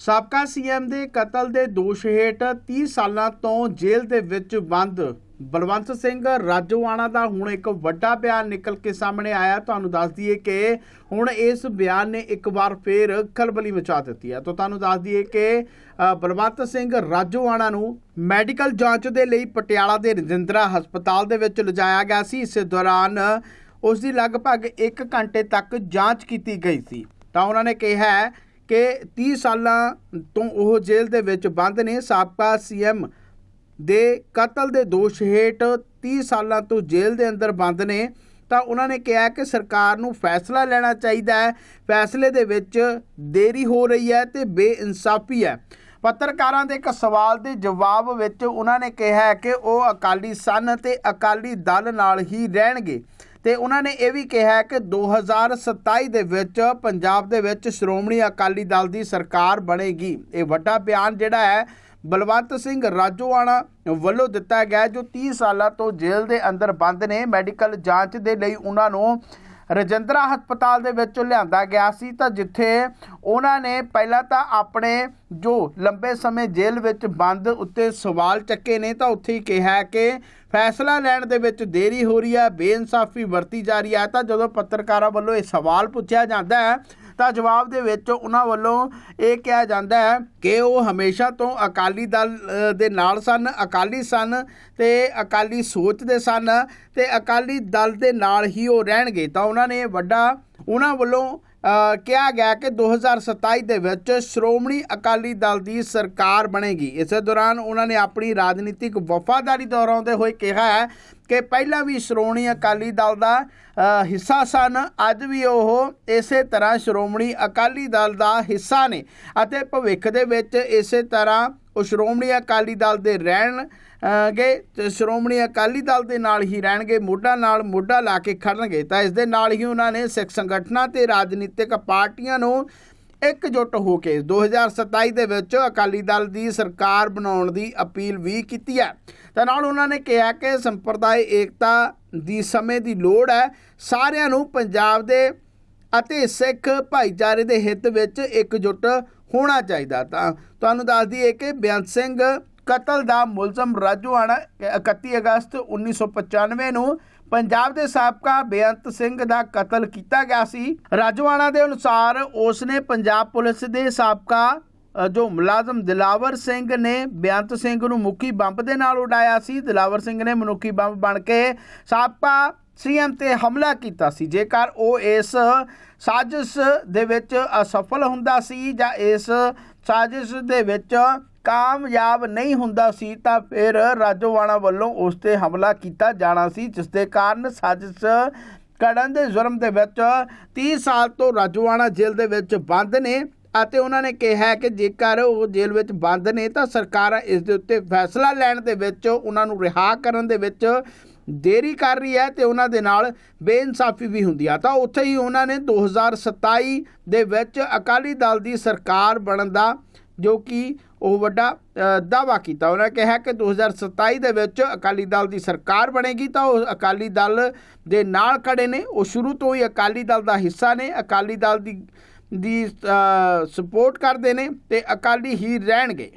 ਸਾਬਕਾ ਸੀਐਮ ਦੇ ਕਤਲ ਦੇ ਦੋਸ਼ ਹੇਠ 30 ਸਾਲਾਂ ਤੋਂ ਜੇਲ੍ਹ ਦੇ ਵਿੱਚ ਬੰਦ। ਬਲਵੰਤ ਸਿੰਘ ਰਾਜੋਆਣਾ ਦਾ ਹੁਣ ਇੱਕ ਵੱਡਾ ਬਿਆਨ ਨਿਕਲ ਕੇ ਸਾਹਮਣੇ ਆਇਆ। ਤੁਹਾਨੂੰ ਦੱਸ ਦਈਏ ਕਿ ਹੁਣ ਇਸ ਬਿਆਨ ਨੇ ਇੱਕ ਵਾਰ ਫੇਰ ਖਲਬਲੀ ਮਚਾ ਦਿੱਤੀ ਹੈ। ਤਾਂ ਤੁਹਾਨੂੰ ਦੱਸ ਦਈਏ ਕਿ ਬਲਵੰਤ ਸਿੰਘ ਰਾਜੋਆਣਾ ਨੂੰ ਮੈਡੀਕਲ ਜਾਂਚ ਦੇ ਲਈ ਪਟਿਆਲਾ ਦੇ ਰਜਿੰਦਰਾ ਹਸਪਤਾਲ ਦੇ ਵਿੱਚ ਲਿਜਾਇਆ ਗਿਆ ਸੀ। ਇਸ ਦੌਰਾਨ ਉਸ ਦੀ ਲਗਭਗ 1 ਘੰਟੇ ਤੱਕ ਜਾਂਚ ਕੀਤੀ ਗਈ ਸੀ। ਤਾਂ ਉਹਨਾਂ ਨੇ ਕਿਹਾ ਹੈ ਕਿ 30 ਸਾਲਾਂ ਤੋਂ ਉਹ ਜੇਲ੍ਹ ਦੇ ਵਿੱਚ ਬੰਦ ਨੇ। ਸਾਬਕਾ ਸੀਐਮ ਦੇ ਕਤਲ ਦੇ ਦੋਸ਼ ਹੇਠ 30 ਸਾਲਾਂ ਤੋਂ ਜੇਲ੍ਹ ਦੇ ਅੰਦਰ ਬੰਦ ਨੇ। ਤਾਂ ਉਹਨਾਂ ਨੇ ਕਿਹਾ ਕਿ ਸਰਕਾਰ ਨੂੰ ਫੈਸਲਾ ਲੈਣਾ ਚਾਹੀਦਾ ਹੈ। ਫੈਸਲੇ ਦੇ ਵਿੱਚ ਦੇਰੀ ਹੋ ਰਹੀ ਹੈ ਤੇ ਬੇਇਨਸਾਫੀ ਹੈ। ਪੱਤਰਕਾਰਾਂ ਦੇ ਇੱਕ ਸਵਾਲ ਦੇ ਜਵਾਬ ਵਿੱਚ ਉਹਨਾਂ ਨੇ ਕਿਹਾ ਕਿ ਉਹ ਅਕਾਲੀ ਸਨ ਤੇ ਅਕਾਲੀ ਦਲ ਨਾਲ ਹੀ ਰਹਿਣਗੇ। ਤੇ ਉਹਨਾਂ ਨੇ ਇਹ ਵੀ ਕਿਹਾ ਹੈ ਕਿ 2027 ਦੇ ਵਿੱਚ ਪੰਜਾਬ ਦੇ ਵਿੱਚ ਸ਼੍ਰੋਮਣੀ ਅਕਾਲੀ ਦਲ ਦੀ ਸਰਕਾਰ ਬਣੇਗੀ। ਇਹ ਵੱਡਾ ਬਿਆਨ ਜਿਹੜਾ ਹੈ, ਬਲਵੰਤ ਸਿੰਘ ਰਾਜੋਆਣਾ ਵੱਲੋਂ ਦਿੱਤਾ ਗਿਆ ਜੋ 30 ਸਾਲਾਂ ਤੋਂ ਜੇਲ੍ਹ ਦੇ ਅੰਦਰ ਬੰਦ ਨੇ। ਮੈਡੀਕਲ ਜਾਂਚ ਦੇ ਲਈ ਉਹਨਾਂ ਨੂੰ ਰਜਿੰਦਰਾ ਹਸਪਤਾਲ ਦੇ ਵਿੱਚ ਲਿਆਂਦਾ ਗਿਆ ਸੀ। ਤਾਂ ਜਿੱਥੇ ਉਹਨਾਂ ਨੇ ਪਹਿਲਾਂ ਤਾਂ ਆਪਣੇ ਜੋ ਲੰਬੇ ਸਮੇਂ ਜੇਲ੍ਹ ਵਿੱਚ ਬੰਦ ਉੱਤੇ ਸਵਾਲ ਚੱਕੇ ਨੇ, ਤਾਂ ਉੱਥੇ ਹੀ ਕਿਹਾ ਕਿ ਫੈਸਲਾ ਲੈਣ ਦੇ ਵਿੱਚ ਦੇਰੀ ਹੋ ਰਹੀ ਹੈ, ਬੇਇਨਸਾਫੀ ਵਰਤੀ ਜਾ ਰਹੀ ਹੈ। ਤਾਂ ਜਦੋਂ ਪੱਤਰਕਾਰਾਂ ਵੱਲੋਂ ਇਹ ਸਵਾਲ ਪੁੱਛਿਆ ਜਾਂਦਾ ਹੈ ਤਾਂ ਜਵਾਬ ਦੇ ਵਿੱਚ ਉਹਨਾਂ ਵੱਲੋਂ ਇਹ ਕਿਹਾ ਜਾਂਦਾ ਹੈ ਕਿ ਉਹ ਹਮੇਸ਼ਾ ਤੋਂ ਅਕਾਲੀ ਦਲ ਦੇ ਨਾਲ ਸਨ, ਅਕਾਲੀ ਸਨ ਤੇ ਅਕਾਲੀ ਸੋਚ ਦੇ ਸਨ ਤੇ ਅਕਾਲੀ ਦਲ ਦੇ ਨਾਲ ਹੀ ਉਹ ਰਹਿਣਗੇ। ਤਾਂ ਉਹਨਾਂ ਨੇ ਵੱਡਾ, ਉਹਨਾਂ ਵੱਲੋਂ ਕਿਹਾ ਗਿਆ ਕਿ 2027 ਦੇ ਵਿੱਚ ਸ਼੍ਰੋਮਣੀ ਅਕਾਲੀ ਦਲ ਦੀ ਸਰਕਾਰ ਬਣੇਗੀ। ਇਸੇ ਦੌਰਾਨ ਉਹਨਾਂ ਨੇ ਆਪਣੀ ਰਾਜਨੀਤਿਕ ਵਫਾਦਾਰੀ ਦੁਹਰਾਉਂਦੇ ਹੋਏ ਕਿਹਾ ਹੈ ਕਿ ਪਹਿਲਾਂ ਵੀ ਸ਼੍ਰੋਮਣੀ ਅਕਾਲੀ ਦਲ ਦਾ ਹਿੱਸਾ ਸਨ, ਅੱਜ ਵੀ ਉਹ ਇਸੇ ਤਰ੍ਹਾਂ ਸ਼੍ਰੋਮਣੀ ਅਕਾਲੀ ਦਲ ਦਾ ਹਿੱਸਾ ਨੇ ਅਤੇ ਭਵਿੱਖ ਦੇ ਵਿੱਚ ਇਸੇ ਤਰ੍ਹਾਂ ਉਹ ਸ਼੍ਰੋਮਣੀ ਅਕਾਲੀ ਦਲ ਦੇ ਰਹਿਣ ਅ, ਗੇ ਤੇ ਸ਼੍ਰੋਮਣੀ ਅਕਾਲੀ ਦਲ ਦੇ ਨਾਲ ਹੀ ਰਹਿਣਗੇ ਮੋਢਾ ਨਾਲ ਮੋਢਾ ਲਾ ਕੇ ਖੜਨਗੇ। ਤਾਂ ਇਸ ਦੇ ਨਾਲ ਹੀ ਉਹਨਾਂ ਨੇ ਸਿੱਖ ਸੰਗਠਨਾਂ ਤੇ ਰਾਜਨੀਤਿਕ ਪਾਰਟੀਆਂ ਨੂੰ ਇਕਜੁੱਟ ਹੋ ਕੇ 2027 ਦੇ ਵਿੱਚ ਅਕਾਲੀ ਦਲ ਦੀ ਸਰਕਾਰ ਬਣਾਉਣ ਦੀ ਅਪੀਲ ਵੀ ਕੀਤੀ ਹੈ। ਤਾਂ ਨਾਲ ਉਹਨਾਂ ਨੇ ਕਿਹਾ ਕਿ ਸੰਪਰਦਾਇ ਏਕਤਾ ਦੀ ਸਮੇਂ ਦੀ ਲੋੜ ਹੈ। ਸਾਰਿਆਂ ਨੂੰ ਪੰਜਾਬ ਦੇ ਅਤੇ ਸਿੱਖ ਭਾਈਚਾਰੇ ਦੇ ਹਿੱਤ ਵਿੱਚ ਇਕਜੁੱਟ ਹੋਣਾ ਚਾਹੀਦਾ। ਤਾਂ ਤੁਹਾਨੂੰ ਦੱਸ ਦਈਏ ਕਿ ਬੇਅੰਤ ਸਿੰਘ ਕਤਲ ਦਾ ਮੁਲਜ਼ਮ ਰਾਜੋਆਣਾ 31 ਅਗਸਤ 1995 ਨੂੰ ਪੰਜਾਬ ਦੇ ਸਾਬਕਾ ਬੇਅੰਤ ਸਿੰਘ ਦਾ ਕਤਲ ਕੀਤਾ ਗਿਆ ਸੀ। ਰਾਜਵਾਣਾ ਦੇ ਅਨੁਸਾਰ ਉਸ ਨੇ ਪੰਜਾਬ ਪੁਲਿਸ ਦੇ ਸਾਬਕਾ ਜੋ ਮੁਲਾਜ਼ਮ ਦਿਲਾਵਰ ਸਿੰਘ ਨੇ ਬੇਅੰਤ ਸਿੰਘ ਨੂੰ ਮੁੱਖੀ ਬੰਬ ਦੇ ਨਾਲ ਉਡਾਇਆ ਸੀ। ਦਿਲਾਵਰ ਸਿੰਘ ਨੇ ਮਨੁੱਖੀ ਬੰਬ ਬਣ ਕੇ ਸਾਬਕਾ ਸੀਐਮ ਤੇ ਹਮਲਾ ਕੀਤਾ ਸੀ। ਜੇਕਰ ਉਹ ਇਸ ਸਾਜ਼ਿਸ਼ ਦੇ ਵਿੱਚ ਅਸਫਲ ਹੁੰਦਾ ਸੀ ਜਾਂ ਇਸ ਸਾਜ਼ਿਸ਼ ਦੇ ਵਿੱਚ ਕਾਮਯਾਬ ਨਹੀਂ ਹੁੰਦਾ ਸੀ, ਤਾਂ ਫਿਰ ਰਾਜੋਵਾਣਾ ਵੱਲੋਂ ਉਸ ਤੇ ਹਮਲਾ ਕੀਤਾ ਜਾਣਾ ਸੀ, ਜਿਸ ਦੇ ਕਾਰਨ ਸਾਜ਼ਿਸ਼ ਕਰਨ ਦੇ ਜੁਰਮ ਦੇ ਵਿੱਚ 30 ਸਾਲ ਤੋਂ ਰਾਜੋਵਾਣਾ ਜੇਲ੍ਹ ਦੇ ਵਿੱਚ ਬੰਦ ਨੇ ਅਤੇ ਉਹਨਾਂ ਨੇ ਕਿਹਾ ਕਿ ਜੇਕਰ ਉਹ ਜੇਲ੍ਹ ਵਿੱਚ ਬੰਦ ਨੇ, ਤਾਂ ਸਰਕਾਰਾਂ ਇਸ ਦੇ ਉੱਤੇ ਫੈਸਲਾ ਲੈਣ ਦੇ ਵਿੱਚ, ਉਹਨਾਂ ਨੂੰ ਰਿਹਾ ਕਰਨ ਦੇ ਵਿੱਚ ਦੇਰੀ ਕਰ ਰਹੀ ਹੈ ਤੇ ਉਹਨਾਂ ਦੇ ਨਾਲ ਬੇਇਨਸਾਫੀ ਵੀ ਹੁੰਦੀ ਆ। ਤਾਂ ਉੱਥੇ ਹੀ ਉਹਨਾਂ ਨੇ 2027 ਦੇ ਵਿੱਚ ਅਕਾਲੀ ਦਲ ਦੀ ਸਰਕਾਰ ਬਣਨ ਦਾ ਜੋ ਕਿ ਉਹ ਵੱਡਾ ਅ, ਦਾਅਵਾ ਕੀਤਾ। ਉਹਨਾਂ ਕਿਹਾ ਕਿ 2027 ਦੇ ਵਿੱਚ ਅਕਾਲੀ ਦਲ ਦੀ ਸਰਕਾਰ ਬਣੇਗੀ ਤਾਂ ਉਹ ਅਕਾਲੀ ਦਲ ਦੇ ਨਾਲ ਖੜੇ ਨੇ। ਉਹ ਸ਼ੁਰੂ ਤੋਂ ਹੀ ਅਕਾਲੀ ਦਲ ਦਾ ਹਿੱਸਾ ਨੇ ਅਕਾਲੀ ਦਲ ਦੀ ਦੀ ਸਪੋਰਟ ਕਰਦੇ ਨੇ ਤੇ ਅਕਾਲੀ ਹੀ ਰਹਿਣਗੇ।